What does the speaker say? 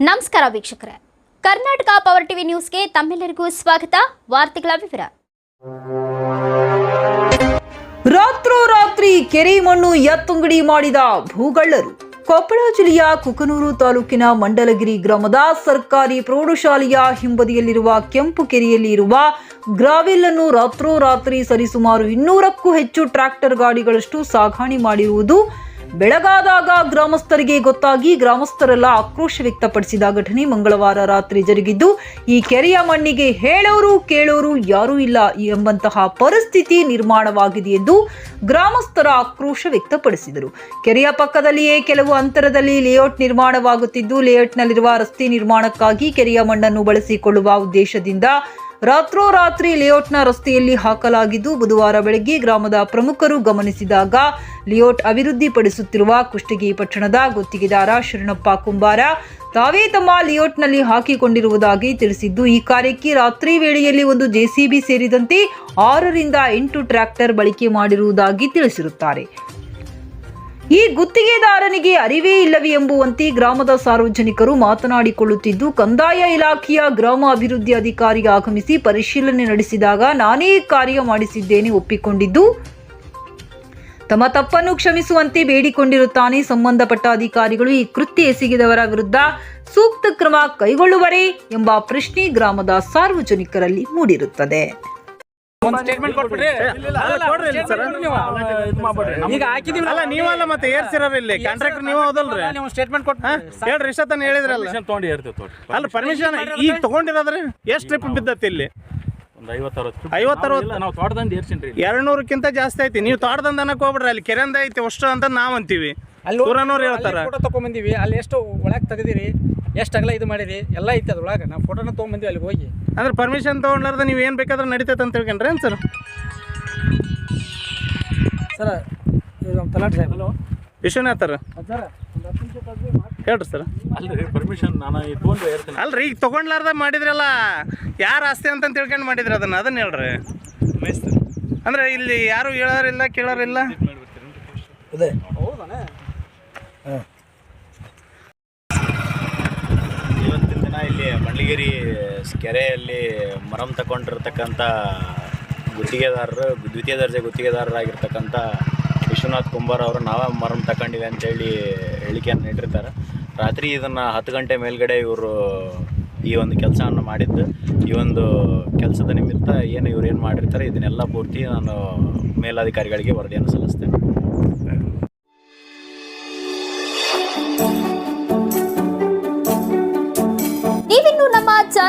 ನಮಸ್ಕಾರ ವೀಕ್ಷಕರೇ. Karnataka power TV ನ್ಯೂಸ್ಗೆ ತಮ್ಮೆಲ್ಲರಿಗೂ ಸ್ವಾಗತ. ವಾರ್ತೆಗಳ ವಿವರ. ರಾತ್ರೋರಾತ್ರಿ ಕೆರೆ ಮಣ್ಣು ಎತ್ತುಂಗಡಿ ಮಾಡಿದ ಭೂಗಳ್ಳರು ಕೊಪ್ಪಳ ಜಿಲ್ಲೆಯ ಕುಕನೂರು ತಾಲೂಕಿನ ಮಂಡಲಗಿರಿ ಗ್ರಾಮದ ಸರ್ಕಾರಿ ಪ್ರೌಢಶಾಲೆಯ ಹಿಂಬದಿಯಲ್ಲಿರುವ ಕೆಂಪು ಕೆರೆಯಲ್ಲಿ ಇರುವ ಗ್ರಾವೆಲ್ ಅನ್ನು ರಾತ್ರೋರಾತ್ರಿ ಸರಿಸುಮಾರು ಇನ್ನೂರಕ್ಕೂ ಹೆಚ್ಚು ಟ್ರ್ಯಾಕ್ಟರ್ ಗಾಡಿಗಳಷ್ಟು ಸಾಗಾಣಿ ಮಾಡಿರುವುದು ಬೆಳಗಾದಾಗ ಗ್ರಾಮಸ್ಥರಿಗೆ ಗೊತ್ತಾಗಿ ಗ್ರಾಮಸ್ಥರೆಲ್ಲ ಆಕ್ರೋಶ ವ್ಯಕ್ತಪಡಿಸಿದ ಘಟನೆ ಮಂಗಳವಾರ ರಾತ್ರಿ ಜರುಗಿದ್ದು, ಈ ಕೆರೆಯ ಮಣ್ಣಿಗೆ ಹೇಳೋರು ಕೇಳೋರು ಯಾರೂ ಇಲ್ಲ ಎಂಬಂತಹ ಪರಿಸ್ಥಿತಿ ನಿರ್ಮಾಣವಾಗಿದೆ ಎಂದು ಗ್ರಾಮಸ್ಥರ ಆಕ್ರೋಶ ವ್ಯಕ್ತಪಡಿಸಿದರು. ಕೆರೆಯ ಪಕ್ಕದಲ್ಲಿಯೇ ಕೆಲವು ಅಂತರದಲ್ಲಿ ಲೇಔಟ್ ನಿರ್ಮಾಣವಾಗುತ್ತಿದ್ದು, ಲೇಔಟ್ನಲ್ಲಿರುವ ರಸ್ತೆ ನಿರ್ಮಾಣಕ್ಕಾಗಿ ಕೆರೆಯ ಮಣ್ಣನ್ನು ಬಳಸಿಕೊಳ್ಳುವ ಉದ್ದೇಶದಿಂದ ರಾತ್ರೋರಾತ್ರಿ ಲೇಔಟ್ನ ರಸ್ತೆಯಲ್ಲಿ ಹಾಕಲಾಗಿದ್ದು ಬುಧವಾರ ಬೆಳಗ್ಗೆ ಗ್ರಾಮದ ಪ್ರಮುಖರು ಗಮನಿಸಿದಾಗ ಲಿಯೋಟ್ ಅಭಿವೃದ್ಧಿಪಡಿಸುತ್ತಿರುವ ಕುಷ್ಟಗಿ ಪಟ್ಟಣದ ಗುತ್ತಿಗೆದಾರ ಶರಣಪ್ಪ ಕುಂಬಾರ ತಾವೇ ತಮ್ಮ ಲೇಔಟ್ನಲ್ಲಿ ಹಾಕಿಕೊಂಡಿರುವುದಾಗಿ ತಿಳಿಸಿದ್ದು, ಈ ಕಾರ್ಯಕ್ಕೆ ರಾತ್ರಿ ವೇಳೆಯಲ್ಲಿ ಒಂದು ಜೆಸಿಬಿ ಸೇರಿದಂತೆ ಆರರಿಂದ ಎಂಟು ಟ್ರ್ಯಾಕ್ಟರ್ ಬಳಕೆ ಮಾಡಿರುವುದಾಗಿ ತಿಳಿಸಿರುತ್ತಾರೆ. ಈ ಗುತ್ತಿಗೆದಾರನಿಗೆ ಅರಿವೇ ಇಲ್ಲವೇ ಎಂಬುವಂತೆ ಗ್ರಾಮದ ಸಾರ್ವಜನಿಕರು ಮಾತನಾಡಿಕೊಳ್ಳುತ್ತಿದ್ದು, ಕಂದಾಯ ಇಲಾಖೆಯ ಗ್ರಾಮ ಅಭಿವೃದ್ಧಿ ಅಧಿಕಾರಿ ಆಗಮಿಸಿ ಪರಿಶೀಲನೆ ನಡೆಸಿದಾಗ ನಾನೇ ಕಾರ್ಯ ಮಾಡಿಸಿದ್ದೇನೆ ಒಪ್ಪಿಕೊಂಡಿದ್ದು, ತಮ್ಮ ತಪ್ಪನ್ನು ಕ್ಷಮಿಸುವಂತೆ ಬೇಡಿಕೊಂಡಿರುತ್ತಾನೆ. ಸಂಬಂಧಪಟ್ಟ ಅಧಿಕಾರಿಗಳು ಈ ಕೃತ್ಯ ಎಸಗಿದವರ ವಿರುದ್ಧ ಸೂಕ್ತ ಕ್ರಮ ಕೈಗೊಳ್ಳುವರೇ ಎಂಬ ಪ್ರಶ್ನೆ ಗ್ರಾಮದ ಸಾರ್ವಜನಿಕರಲ್ಲಿ ಮೂಡಿರುತ್ತದೆ. ಒಂದ್ ಸ್ಟೇಟ್ಮೆಂಟ್ ಕೊಟ್ಬಿಡ್ರಿ. ಅಲ್ಲ, ಕೊಡ್ರಿ ಇಲ್ಲಿ ಸರ್. ಈಗ ಹಾಕಿದೀವಿ ಅಲ್ಲ ನೀವಲ್ಲ ಮತ್ತೆ ಏರ್ಸಿರೋರು ಇಲ್ಲಿ. ಕಾಂಟ್ರಾಕ್ಟರ್ ನೀವು ಹೌದಲ್ರಿ? ನೀವು ಸ್ಟೇಟ್ಮೆಂಟ್ ಕೊಟ್ಟು ಹಾ? ಹೇಳ್ರಿ ಹೇಳಿದ್ರಲ್ಲ. ತೊಗೊಂಡು ತೋರಿ ಅಲ್ಲ ಪರ್ಮಿಷನ್ ಈಗ ತಗೊಂಡಿರೋದ್ರಿ? ಎಷ್ಟು ಟ್ರಿಪ್ ಬಿದ್ದತಿ ಇಲ್ಲಿ? ಒಂದು ಐವತ್ತು ಅರವತ್ತು ಐವತ್ತು ಅರವತ್ತು? ನಾವು ತೋಟದಂದು ಏರ್ಸಿನ್ರಿ ಎರಡ್ ನೂರಕ್ಕಿಂತ ಜಾಸ್ತಿ ಐತಿ. ನೀವು ತೋಟದಂದ ಅನ್ನಕ್ ಹೋಗ್ಬಿಡ್ರಿ. ಅಲ್ಲಿ ಕೆರೆಂದ ಐತಿ ಅಷ್ಟು ಅಂತ ನಾವ್ ಅಂತೀವಿ. ಅಲ್ಲಿ ಹೇಳ್ತಾರ. ಫೋಟೋ ತಗೊಂಬಂದಿವಿ ಅಲ್ಲಿ ಎಷ್ಟು ಒಳಗ್ ತೆಗೆದಿರಿ ಎಷ್ಟು ಅಗಲ ಇದು ಮಾಡಿರಿ ಎಲ್ಲ ಐತಿ ಅದ್ರೊಳಗ. ನಾವು ಫೋಟೋನ ತಗೊಂಡ್ಬಂದಿವಿ ಅಲ್ಲಿ ಹೋಗಿ. ಅಂದ್ರೆ ಪರ್ಮಿಷನ್ ತಗೊಂಡ್ಲಾರ್ದ ನೀವು ಏನು ಬೇಕಾದ್ರೆ ನಡೀತೈತೆ ಅಂತ ತಿಳ್ಕೊಂಡ್ರಿ ಏನ್ ಸರ್ ಸರ್ ನಮ್ಮ ತಲಾಟ್ ಸಾಹೇಬ್. ಹಲೋ ವಿಶ್ವನಾಥರ್ ಹೇಳ್ರಿ ಸರ್ ಅಲ್ರಿ ಪರ್ಮಿಷನ್ ನಾನು ಈ ತೊಗೊಂಡು ಏರ್ತೀನಿ ಅಲ್ರಿ ಈಗ ತಗೊಂಡ್ಲಾರ್ದ ಮಾಡಿದ್ರಲ್ಲ ಯಾರು ಆಸ್ತಿ ಅಂತ ತಿಳ್ಕೊಂಡ್ ಮಾಡಿದ್ರಿ ಅದನ್ನ ಅದನ್ನ ಹೇಳ್ರಿ. ಅಂದ್ರೆ ಇಲ್ಲಿ ಯಾರು ಹೇಳೋರಿಲ್ಲ ಕೇಳೋರಿಲ್ಲ? ಇವತ್ತಿನ ದಿನ ಇಲ್ಲಿ ಮಂಡ್ಲಗಿರಿ ಕೆರೆಯಲ್ಲಿ ಮರಂ ತಗೊಂಡಿರ್ತಕ್ಕಂಥ ಗುತ್ತಿಗೆದಾರರು ದ್ವಿತೀಯ ದರ್ಜೆ ಗುತ್ತಿಗೆದಾರರಾಗಿರ್ತಕ್ಕಂಥ ವಿಶ್ವನಾಥ್ ಕುಂಬಾರ್ ಅವರು ನಾವೇ ಮರಂ ತಗೊಂಡಿವೆ ಅಂತೇಳಿ ಹೇಳಿಕೆಯನ್ನು ಇಟ್ಟಿರ್ತಾರೆ. ರಾತ್ರಿ ಇದನ್ನು ಹತ್ತು ಗಂಟೆ ಮೇಲ್ಗಡೆ ಇವರು ಈ ಒಂದು ಕೆಲಸವನ್ನು ಮಾಡಿದ್ದು. ಈ ಒಂದು ಕೆಲಸದ ನಿಮಿತ್ತ ಏನು ಇವ್ರು ಏನು ಮಾಡಿರ್ತಾರೆ, ಇದನ್ನೆಲ್ಲ ಪೂರ್ತಿ ನಾನು ಮೇಲಾಧಿಕಾರಿಗಳಿಗೆ ವರದಿಯನ್ನು ಸಲ್ಲಿಸ್ತೇನೆ.